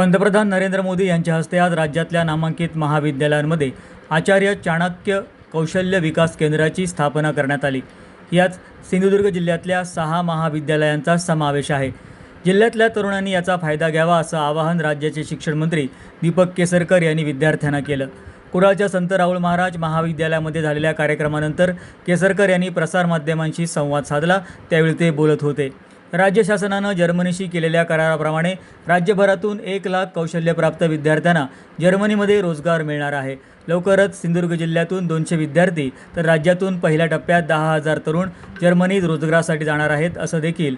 पंतप्रधान नरेंद्र मोदी यांच्या हस्ते आज राज्यातल्या नामांकित महाविद्यालयांमध्ये आचार्य चाणक्य कौशल्य विकास केंद्राची स्थापना करण्यात आली. यात सिंधुदुर्ग जिल्ह्यातल्या सहा महाविद्यालयांचा समावेश आहे. जिल्ह्यातल्या तरुणांनी याचा फायदा घ्यावा असं आवाहन राज्याचे शिक्षण मंत्री दीपक केसरकर यांनी विद्यार्थ्यांना केलं. कुडाळच्या संत राहुल महाराज महाविद्यालयामध्ये झालेल्या कार्यक्रमानंतर केसरकर यांनी प्रसारमाध्यमांशी संवाद साधला. त्यावेळी ते बोलत होते. राज्य शासनानं जर्मनीशी केलेल्या कराराप्रमाणे राज्यभरातून एक लाख कौशल्यप्राप्त विद्यार्थ्यांना जर्मनीमध्ये रोजगार मिळणार आहे. लवकरच सिंधुदुर्ग जिल्ह्यातून दोनशे विद्यार्थी तर राज्यातून पहिल्या टप्प्यात दहा हजार तरुण जर्मनीत रोजगारासाठी जाणार आहेत असं देखील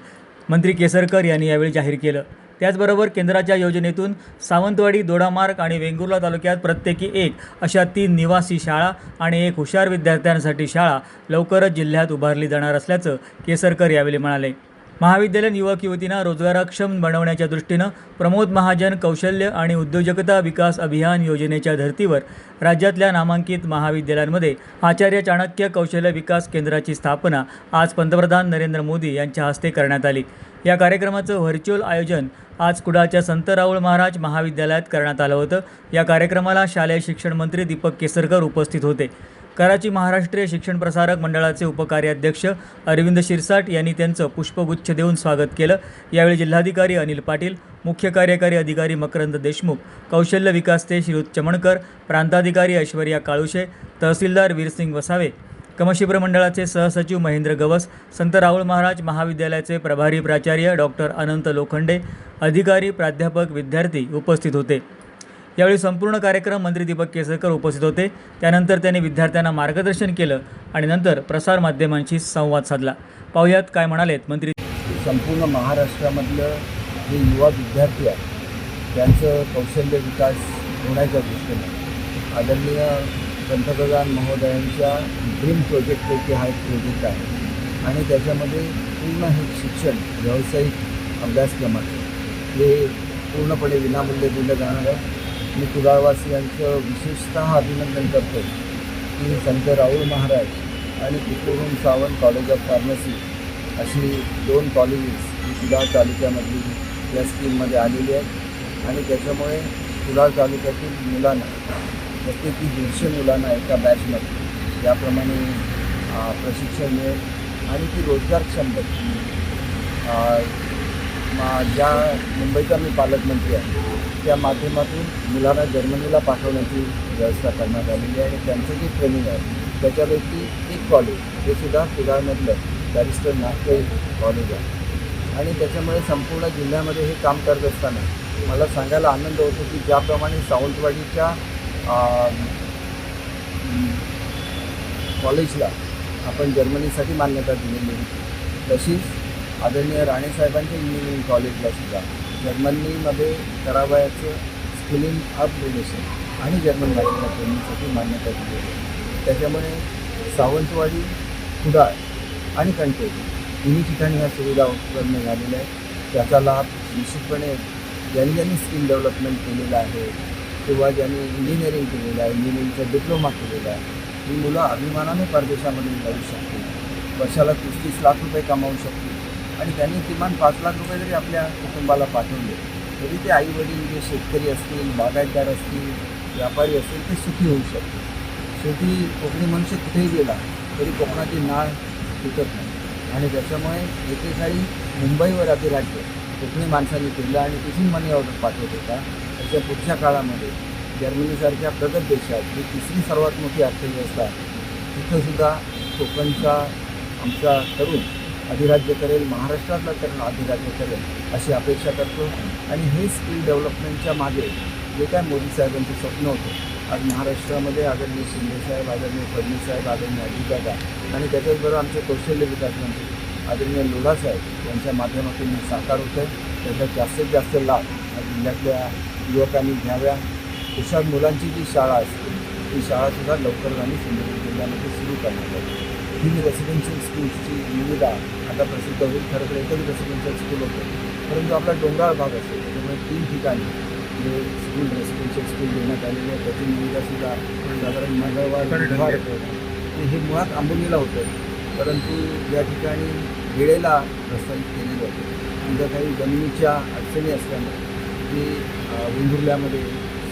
मंत्री केसरकर यांनी यावेळी जाहीर केलं. त्याचबरोबर केंद्राच्या योजनेतून सावंतवाडी दोडामार्ग आणि वेंगुर्ला तालुक्यात प्रत्येकी एक अशा तीन निवासी शाळा आणि एक हुशार विद्यार्थ्यांसाठी शाळा लवकरच जिल्ह्यात उभारली जाणार असल्याचं केसरकर यावेळी म्हणाले. महाविद्यालयीन युवक युवतींना रोजगारक्षम बनवण्याच्या दृष्टीनं प्रमोद महाजन कौशल्य आणि उद्योजकता विकास अभियान योजनेच्या धर्तीवर राज्यातल्या नामांकित महाविद्यालयांमध्ये आचार्य चाणक्य कौशल्य विकास केंद्राची स्थापना आज पंतप्रधान नरेंद्र मोदी यांच्या हस्ते करण्यात आली. या कार्यक्रमाचं व्हर्च्युअल आयोजन आज कुडाळच्या संत राऊळ महाराज महाविद्यालयात करण्यात आलं होतं. या कार्यक्रमाला शालेय शिक्षण मंत्री दीपक केसरकर उपस्थित होते. कराची महाराष्ट्रीय शिक्षण प्रसारक मंडळाचे उपकार्याध्यक्ष अरविंद शिरसाट यांनी त्यांचं पुष्पगुच्छ देऊन स्वागत केलं. यावेळी जिल्हाधिकारी अनिल पाटील मुख्य कार्यकारी अधिकारी मकरंद देशमुख कौशल्य विकास ते श्रीयुत चमणकर प्रांताधिकारी ऐश्वर्या काळुशे तहसीलदार वीरसिंग वसावे कमशिप्र मंडळाचे सहसचिव महेंद्र गवस संत राहुळ महाराज महाविद्यालयाचे प्रभारी प्राचार्य डॉक्टर अनंत लोखंडे अधिकारी प्राध्यापक विद्यार्थी उपस्थित होते. यावेळी संपूर्ण कार्यक्रम मंत्री दीपक केसरकर उपस्थित होते. त्यानंतर त्यांनी विद्यार्थ्यांना मार्गदर्शन केलं आणि नंतर प्रसारमाध्यमांशी संवाद साधला. पाहुयात काय म्हणालेत मंत्री संपूर्ण महाराष्ट्रामधलं जे युवा विद्यार्थी आहेत त्यांचं कौशल्य विकास होण्याच्या दृष्टीने आदरणीय पंतप्रधान महोदयांच्या ड्रीम प्रोजेक्टपैकी हा एक प्रोजेक्ट आहे. आणि त्याच्यामध्ये पूर्ण हे शिक्षण व्यावसायिक अभ्यासक्रमाचं हे पूर्णपणे विनामूल्य दिलं जाणार आहे. मी कुडाळवासियांचं विशेषतः अभिनंदन करतो की संत राहुल महाराज आणि कुकुरुम सावंत कॉलेज ऑफ फार्मसी अशी दोन कॉलेजेस ही कुडाळ तालुक्यामधली या स्कीममध्ये आलेली आहेत आणि त्याच्यामुळे कुडाळ तालुक्यातील मुलांना प्रत्येकी दीडशे मुलांना एका बॅचमध्ये याप्रमाणे प्रशिक्षण मिळेल आणि ती रोजगारक्षम बनतील. मा- ज्या मुंबईचा मी पालकमंत्री आहे त्या माध्यमातून मुलांना जर्मनीला पाठवण्याची व्यवस्था करण्यात आलेली आहे. आणि त्यांचं जे ट्रेनिंग आहे त्याच्यापैकी एक कॉलेज हे सुद्धा कुडाळमधलं बॅरिस्टर नागपूर कॉलेज आहे. आणि त्याच्यामुळे संपूर्ण जिल्ह्यामध्ये हे काम करत असताना मला सांगायला आनंद होतो की ज्याप्रमाणे सावंतवाडीच्या कॉलेजला आपण जर्मनीसाठी मान्यता दिलेली होती तशीच आदरणीय राणेसाहेबांच्या इंजिनिअरिंग कॉलेजला सुद्धा. जर्मनीमध्ये करावयाचं स्किलिंग अपग्रेडेशन आणि जर्मन भाषेच्या ट्रेनिंगसाठी मान्यता दिली आहे. त्याच्यामुळे सावंतवाडी कुडाळ आणि कणकवली तिन्ही ठिकाणी ह्या सुविधा उपलब्ध झालेल्या आहेत. त्याचा लाभ निश्चितपणे ज्यांनी ज्यांनी स्किल डेव्हलपमेंट केलेलं आहे किंवा ज्यांनी इंजिनिअरिंग केलेलं आहे इंजिनिअरिंगचा डिप्लोमा केलेला आहे ही मुलं अभिमानाने परदेशामध्ये जाऊ शकतील. वर्षाला तीस तीस लाख रुपये कमावू शकतील. आणि त्यांनी किमान पाच लाख रुपये जरी आपल्या कुटुंबाला पाठवले तरी ते आई वडील जे शेतकरी असतील बागायतदार असतील व्यापारी असतील ते सुखी होऊ शकतील शेवटी कोकणी मनुष्य कुठेही गेला तरी कोकणाची नाळ तुटत नाही. आणि त्याच्यामुळे एकेकाळी मुंबईवर अतिराज्य कोकणी माणसांनी केलं आणि तिथून मनी ऑर्डर पाठवत होता. त्याच्या पुढच्या काळामध्ये जर्मनीसारख्या प्रगत देशात जी तिसरी सर्वात मोठी अर्थव्यवस्था आहे तिथंसुद्धा कोकणचा आमचा तरुण अधिराज्य करेल महाराष्ट्रातला तरुण अधिराज्य करेल अशी अपेक्षा करतो. आणि हे स्किल डेव्हलपमेंटच्या मागे जे काय मोदी साहेबांचं स्वप्न होतं आज महाराष्ट्रामध्ये आदरणीय शिंदेसाहेब आदरणीय फडणवीस साहेब आदरणीय अजितदादा आणि त्याच्याचबरोबर आमचे कौशल्य विकास मंत्री आदरणीय लोढा साहेब यांच्या माध्यमातून हे साकार होतं आहे त्याचा जास्तीत जास्त लाभ या जिल्ह्यातल्या युवकांनी घ्याव्या हुशार मुलांची जी शाळा असते ती शाळासुद्धा लवकर आणि सिंधुदुर्ग जिल्ह्यामध्ये सुरू करण्यात आली तीन रेसिडेन्शियल स्कूल्सची निविदा आता प्रसिद्ध होईल. खरं तर एकच रेसिडेन्शियल स्कूल होतं परंतु आपला डोंगराळ भाग असतो. त्याच्यामुळे तीन ठिकाणी जे स्कूल रेसिडेन्शियल स्कूल देण्यात आलेली आहे त्याची निविदासुद्धा साधारण मंगळवार ते हे मुळात आंबोलीला होतं. परंतु या ठिकाणी वेळेला प्रस्तावित केलेलं होतं. तिथं काही जमिनीच्या अडचणी असल्यामुळे ती अ,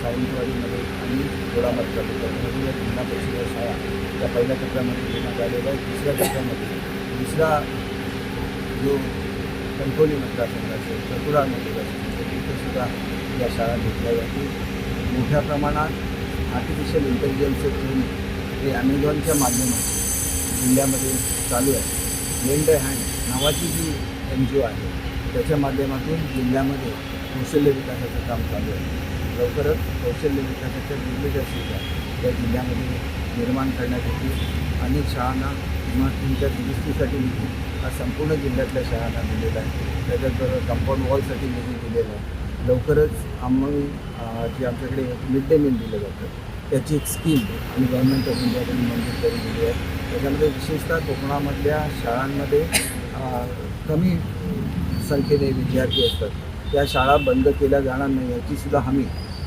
वेंगुर्ल्यामध्ये आणि थोडा मतदार टप्प्यामध्ये या जिल्हा परिषद शाळा त्या पहिल्या टप्प्यामध्ये घेण्यात आलेल्या आहे दुसऱ्या टप्प्यामध्ये दुसरा जो कणकवली मतदारसंघ असेल चतुरा मतदारसंघ असेल सुद्धा या शाळा घेतल्या जातील. मोठ्या प्रमाणात आर्टिफिशियल इंटेलिजन्सचे ट्रेनिंग हे ॲमेझॉनच्या माध्यमातून जिल्ह्यामध्ये चालू आहे. लेंड हँड नावाची जी एन जी ओ आहे त्याच्या माध्यमातून जिल्ह्यामध्ये कौशल्य विकासाचं काम चालू आहे. लवकरच कौशल्य विकासाच्या विविध सुविधा या जिल्ह्यामध्ये निर्माण करण्यासाठी अनेक शाळांना इमारतींच्या दुरुस्तीसाठी निधी हा संपूर्ण जिल्ह्यातल्या शाळांना दिलेला आहे. त्याच्याचबरोबर कंपाऊंड वॉलसाठी निधी दिलेला आहे. लवकरच आम्ही जे आमच्याकडे मिड डे मील दिलं जातं त्याची एक स्कीम आणि गव्हर्नमेंट ऑफ इंडियाकडून मंजूर करून दिली आहे. त्याच्यामध्ये विशेषतः कोकणामधल्या शाळांमध्ये कमी संख्येने विद्यार्थी असतात. त्या शाळा बंद केल्या जाणार नाही याची सुद्धा हमी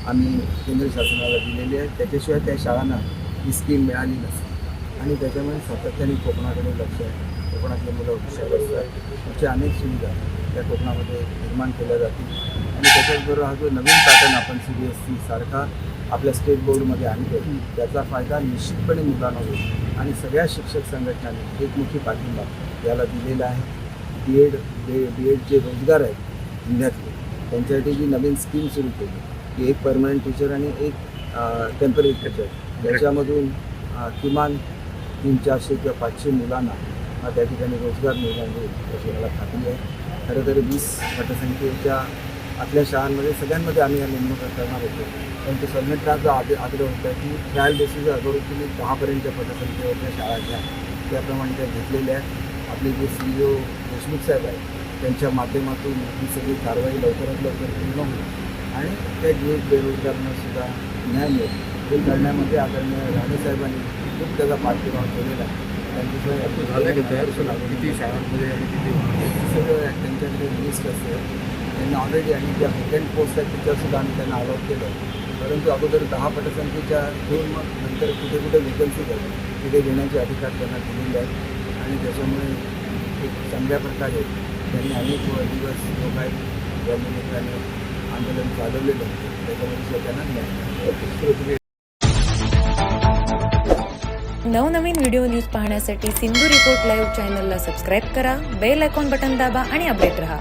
आम्ही केंद्र शासनाला दिलेली आहे. त्याच्याशिवाय त्या शाळांना ही स्कीम मिळाली नसते. आणि त्याच्यामुळे सातत्याने कोकणाकडे लक्ष आहे. कोकणातले मुलं हुशार असतात. अशा अनेक सुविधा त्या कोकणामध्ये निर्माण केल्या जातील. आणि त्याच्याचबरोबर हा जो नवीन पॅटर्न आपण सी बी एस सी सारखा आपल्या स्टेट बोर्डमध्ये आणतो त्याचा फायदा निश्चितपणे मुलांना होईल. आणि सगळ्या शिक्षक संघटनांनी एकमुखी पाठिंबा याला दिलेला आहे. बी एड बी बी एड जे रोजगार आहेत जिल्ह्यातले त्यांच्यासाठी जी नवीन स्कीम सुरू केली. की एक परमनंट टीचर आणि एक टेंपररी टीचर याच्यामधून किमान तीन चारशे किंवा पाचशे मुलांना त्या ठिकाणी रोजगार निर्माण होईल अशी मला खात्री आहे. खरं तर वीस पटसंख्येच्या आपल्या शाळांमध्ये सगळ्यांमध्ये आम्ही या नेमणूक करणार होतो. परंतु संघटनाचा आग्रह आग्रह होता की ट्रायल बेसिस अगोदर तुम्ही दहापर्यंतच्या पटसंख्येवरच्या शाळा घ्या त्याप्रमाणे त्या घेतलेल्या आहेत. आपले जे सी ओ देशमुख साहेब आहेत त्यांच्या माध्यमातून ही सगळी कारवाई लवकरात लवकर पूर्ण होईल. आणि त्या जे बेरोजगारांना सुद्धा न्याय मिळेल. हे करण्यामध्ये आदरणीय राणेसाहेबांनी खूप त्याचा पाठपुरावा केलेला आहे. किती शाळांमध्ये आणि किती सगळं त्यांच्याकडे लिस्ट असते. त्यांनी ऑलरेडी आणि ज्या व्हेकंट पोस्ट आहेत त्याच्यासुद्धा आम्ही त्यांना अलॉट केलं. परंतु अगोदर दहा पटसंख्येच्या घेऊन मग नंतर कुठे कुठे वेकन्सी आहेत तिथे घेण्याचे अधिकार त्यांना दिलेले आहेत. आणि त्याच्यामुळे एक चांगल्या प्रकारे त्यांनी अनेक दिवस लोक आहेत या निमित्ताने आंदोलन चालवलेलं आहे. त्याच्यामध्ये त्यांना न्याय नवनवीन व्हिडिओ न्यूज पाहण्यासाठी सिंधू रिपोर्ट लाईव्ह चॅनलला सबस्क्राईब करा बेल आयकॉन बटन दाबा आणि अपडेट रहा.